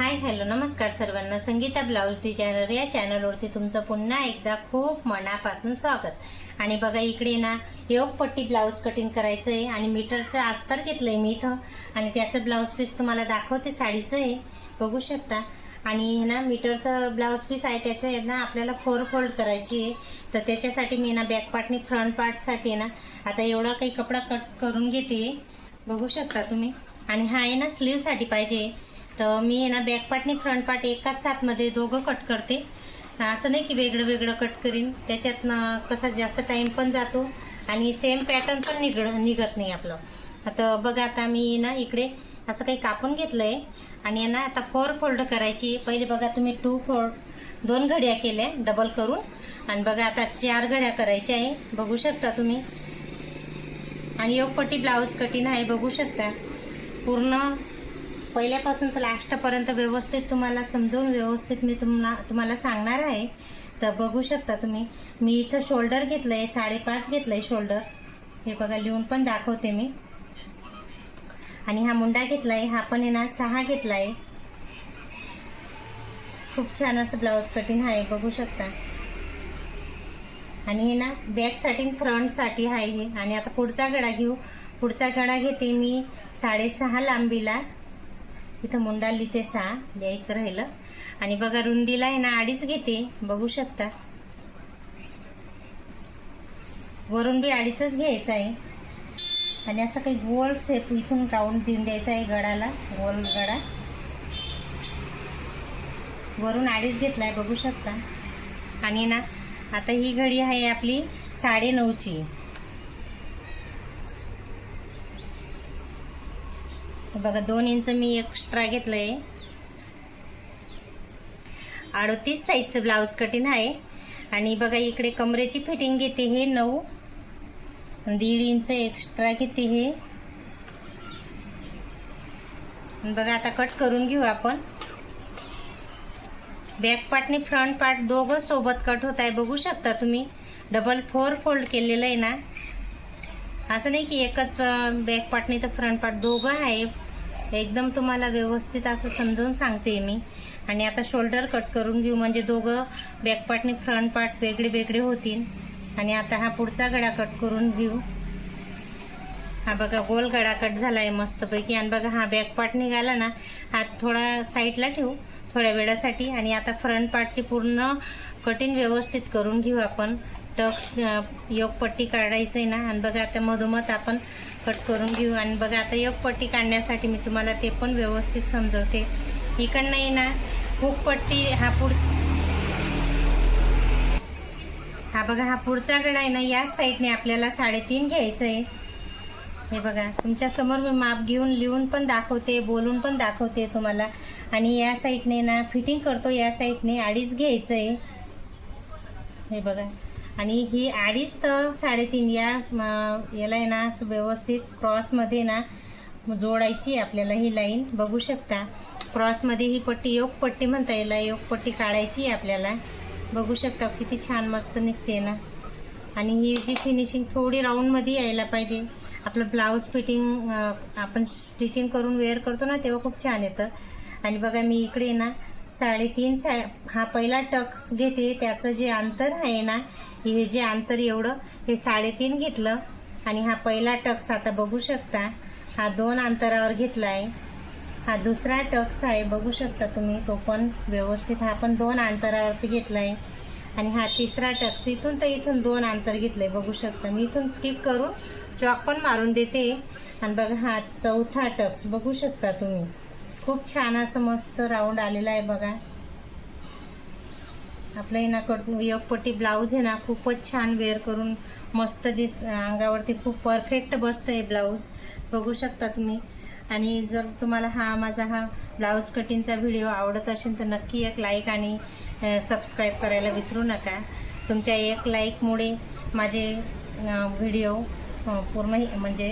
Hi hello नमस्कार सर्वांना. Sangeeta blouse designer या चॅनलवरती तुमचं पुन्हा एकदा खूप मनापासून स्वागत. आणि बघा इकडे ना योगपट्टी ब्लाऊज कटिंग करायचं आहे आणि मीटरचं अस्तर घेतलं आहे मी इथं. आणि त्याचं ब्लाऊज पीस तुम्हाला दाखवते साडीचं आहे. बघू शकता. आणि हे ना मीटरचं ब्लाऊज पीस आहे त्याचं आहे ना आपल्याला फोर फोल्ड करायची आहे. तर त्याच्यासाठी मी ना बॅक पार्टनी फ्रंट पार्टसाठी ना आता एवढा काही कपडा कट करून घेते. बघू शकता तुम्ही. आणि हा आहे ना स्लीवसाठी पाहिजे. तर मी आहे ना बॅक पार्टनी फ्रंट पार्ट एकाच साथमध्ये दोघं कट करते. असं नाही की वेगळं वेगळं कट करीन. त्याच्यातनं कसा जास्त टाईम पण जातो आणि सेम पॅटर्न पण निघ निघत नाही आपलं. आता बघा आता मी ना इकडे असं काही कापून घेतलं आहे आणि ना आता फोर फोल्ड करायची. पहिले बघा तुम्ही टू फोल्ड दोन घड्या केल्या डबल करून. आणि बघा आता चार घड्या करायच्या आहे. बघू शकता तुम्ही. आणि योगपट्टी ब्लाऊज कटिंग आहे बघू शकता. पूर्ण पहिल्यापासून तर लास्टपर्यंत व्यवस्थित तुम्हाला समजवून व्यवस्थित मी तुम्हाला तुम्हाला सांगणार आहे. तर बघू शकता तुम्ही. मी इथं शोल्डर घेतलं आहे साडेपाच घेतलं आहे शोल्डर हे बघा लिहून पण दाखवते मी. आणि हा मुंडा घेतला आहे हा पण आहे ना सहा घेतला आहे खूप छान असं ब्लाऊज कटिंग आहे बघू शकता. आणि हे ना बॅकसाठी फ्रंटसाठी आहे हे. आणि आता पुढचा गडा घेऊ. पुढचा गडा घेते मी साडेसहा लांबीला. इथं मुंडाली ते सहा द्यायचं राहिलं. आणि बघा रुंदीला आहे ना अडीच घेते. बघू शकता. वरून बी अडीचच घ्यायचं आहे. आणि असं काही गोल शेप इथून राऊंड देऊन द्यायचा आहे गडाला. गोल गडा. वरून अडीच घेतला आहे बघू शकता. आणि ना आता ही घडी आहे आपली साडे बघा दोन इंच मी एक्स्ट्रा घेतलं आहे अडतीस साईजचं ब्लाऊज कटिंग आहे. आणि बघा इकडे कमरेची फिटिंग घेते हे नऊ. दीड इंच एक्स्ट्रा घेते हे. बघा आता कट करून घेऊ आपण. बॅक पार्टने फ्रंट पार्ट दोघं सोबत कट होत आहे. बघू शकता तुम्ही. डबल फोर फोल्ड केलेलं आहे ना. असं नाही की एकच बॅक पार्टने तर फ्रंट पार्ट दोघं आहे. एकदम तुम्हाला व्यवस्थित असं समजावून सांगते मी. आणि आता शोल्डर कट करून घेऊ म्हणजे दोघं बॅक फ्रंट पार्ट वेगळे वेगळे होतील. आणि आता हा पुढचा गळा कट करून घेऊ. हा बघा गोल गळा कट झाला आहे मस्तपैकी. आणि बघा हा बॅक पार्ट निघाला ना हा थोडा साईडला ठेवू थोड्या वेळासाठी. आणि आता फ्रंट पार्टची पूर्ण कटिंग व्यवस्थित करून घेऊ आपण. टक्स योगपट्टी काढायचं आहे ना. आणि बघा आता मधोमध आपण कट करून घेऊ. आणि बघा आता योगपट्टी काढण्यासाठी मी तुम्हाला ते पण व्यवस्थित समजवते. इकडनं आहे ना हुकपट्टी हा पुढ हा बघा हा पुढचा गडा आहे ना याच साईडने आपल्याला साडेतीन घ्यायचं आहे हे बघा तुमच्यासमोर मी माप घेऊन लिहून पण दाखवते बोलून पण दाखवते तुम्हाला. आणि या साईडने ना फिटिंग करतो या साईडने अडीच घ्यायचं आहे हे बघा. आणि ही अडीच तर साडेतीन या याला आहे ना असं व्यवस्थित क्रॉसमध्ये ना जोडायची आपल्याला ही लाईन. बघू शकता क्रॉसमध्ये ही पट्टी योग पट्टी म्हणता येईल योग पट्टी काढायची आहे आपल्याला. बघू शकता किती छान मस्त निघते ना. आणि ही जी फिनिशिंग थोडी राऊंडमध्ये यायला पाहिजे. आपलं ब्लाऊज फिटिंग आपण स्टिचिंग करून वेअर करतो ना तेव्हा खूप छान येतं. आणि बघा मी इकडे ना साडेतीन सा हा पहिला टक्स घेते. त्याचं जे अंतर आहे ना हे जे अंतर एवढं हे साडेतीन घेतलं आणि हा पहिला टक्स आता बघू शकता. हा दोन अंतरावर घेतला आहे हा दुसरा टक्स आहे बघू शकता तुम्ही तो पण व्यवस्थित हा पण दोन अंतरावरती घेतला आहे आणि हा तिसरा टक्स इथून तर इथून दोन अंतर घेतलं आहे बघू शकता. मी इथून टिक करून चॉक पण मारून देते. आणि बघा हा चौथा टक्स बघू शकता तुम्ही. खूप छान असं मस्त राऊंड आलेला आहे बघा. आपलं आहे ना कट ब्लाऊज आहे ना खूपच छान वेअर करून मस्त दिस अंगावरती खूप परफेक्ट बसतं आहे ब्लाऊज बघू शकता तुम्ही. आणि जर तुम्हाला हा माझा हा ब्लाऊज कटिंगचा व्हिडिओ आवडत असेल तर नक्की एक लाईक आणि सबस्क्राईब करायला विसरू नका. तुमच्या एक लाईकमुळे माझे व्हिडिओ पूर्ण म्हणजे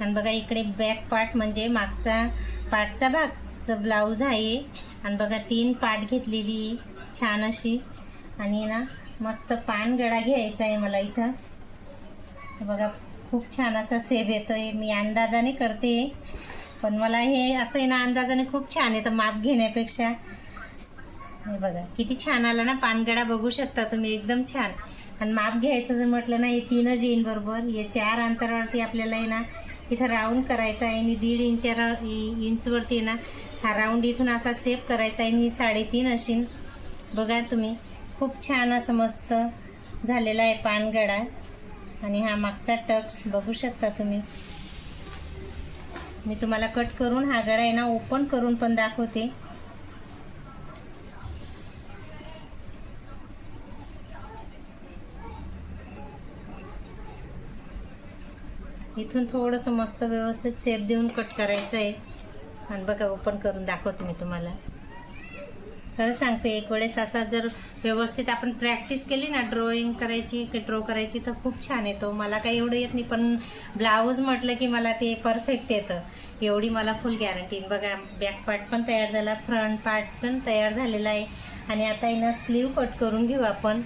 आणि बघा इकडे बॅक पार्ट म्हणजे मागचा पार्टचा भागचं ब्लाऊज आहे आणि बघा तीन पार्ट घेतलेली. छान अशी. आणि ना मस्त पानगडा घ्यायचा आहे मला इथं. बघा खूप छान असा सेब येतोय. मी अंदाजाने करते. पण मला हे असं आहे ना अंदाजाने खूप छान येतं माप घेण्यापेक्षा. हे बघा किती छान आला ना पानगडा बघू शकता तुम्ही एकदम छान. आणि माप घ्यायचं जर म्हटलं ना हे तीनच येईन बरोबर. हे चार अंतरावरती आपल्याला आहे ना इथं राऊंड करायचा आहे. आणि दीड इंचा इंचवरती आहे ना हा राऊंड इथून असा सेप करायचा आहे. आणि ही साडेतीन अशी बघा तुम्ही खूप छान असं मस्त झालेला आहे पानगडा. आणि हा मागचा टक्स बघू शकता तुम्ही. मी तुम्हाला कट करून हा गडा आहे ना ओपन करून पण दाखवते. इथून थोडंसं मस्त व्यवस्थित सेप देऊन कट करायचं आहे आणि बघा ओपन करून दाखवते मी तुम्हाला. खरं सांगते एक वेळेस असा जर व्यवस्थित आपण प्रॅक्टिस केली ना ड्रॉइंग करायची की ड्रॉ करायची तर खूप छान येतो. मला काही एवढं येत नाही पण ब्लाऊज म्हटलं की मला ते परफेक्ट येतं. एवढी मला फुल गॅरंटी बघा बॅक पार्ट पण तयार झाला फ्रंट पार्ट पण तयार झालेला आहे. आणि आता आहे स्लीव कट करून घेऊ आपण.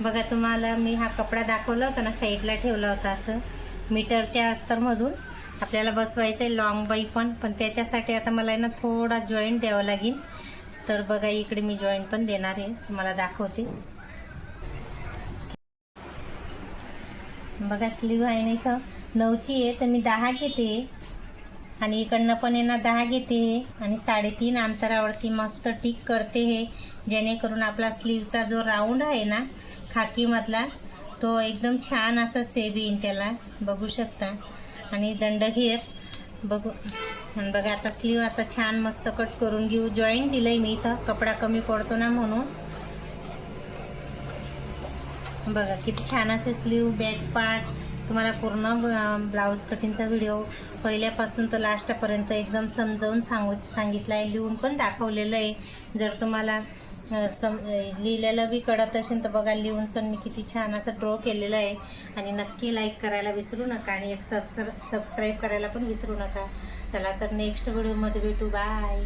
बघा तुम्हाला मी हा कपडा दाखवला होता ना साईडला ठेवला होता असं. मीटरच्या अस्तरमधून आपल्याला बसवायचं आहे लॉंग बाई पण. पण त्याच्यासाठी आता मला आहे ना थोडा जॉईंट द्यावा लागेल. तर बघा इकडे मी जॉईंट पण देणार आहे. तुम्हाला दाखवते. बघा स्लीव आहे ना इथं. नऊची आहे तर मी दहा घेते. आणि इकडनं पण आहे ना दहा घेते आणि साडेतीन अंतरावरती मस्त टिक करते हे. जेणेकरून आपला स्लीवचा जो राऊंड आहे ना खाकीमधला तो एकदम छान असा सेब येईन त्याला. बघू शकता. आणि दंड घेत बघू. आणि बघा आता स्लीव आता छान मस्त कट करून घेऊ. जॉईंट दिलंय मी इथं. कपडा कमी पडतो ना म्हणून. बघा किती छान असे स्लीव बॅक पार्ट तुम्हाला पूर्ण ब्लाऊज कटिंगचा व्हिडिओ पहिल्यापासून तर लास्टपर्यंत एकदम समजावून सांगू सांगितलं आहे लिहून पण दाखवलेलं आहे. जर तुम्हाला सम लिहिलेलं बी कळत असेल तर बघा लिहून सण मी किती छान असं ड्रॉ केलेलं आहे. आणि नक्की लाईक करायला विसरू नका आणि एक सबस्क्राईब करायला पण विसरू नका. चला तर नेक्स्ट व्हिडिओमध्ये भेटू. बाय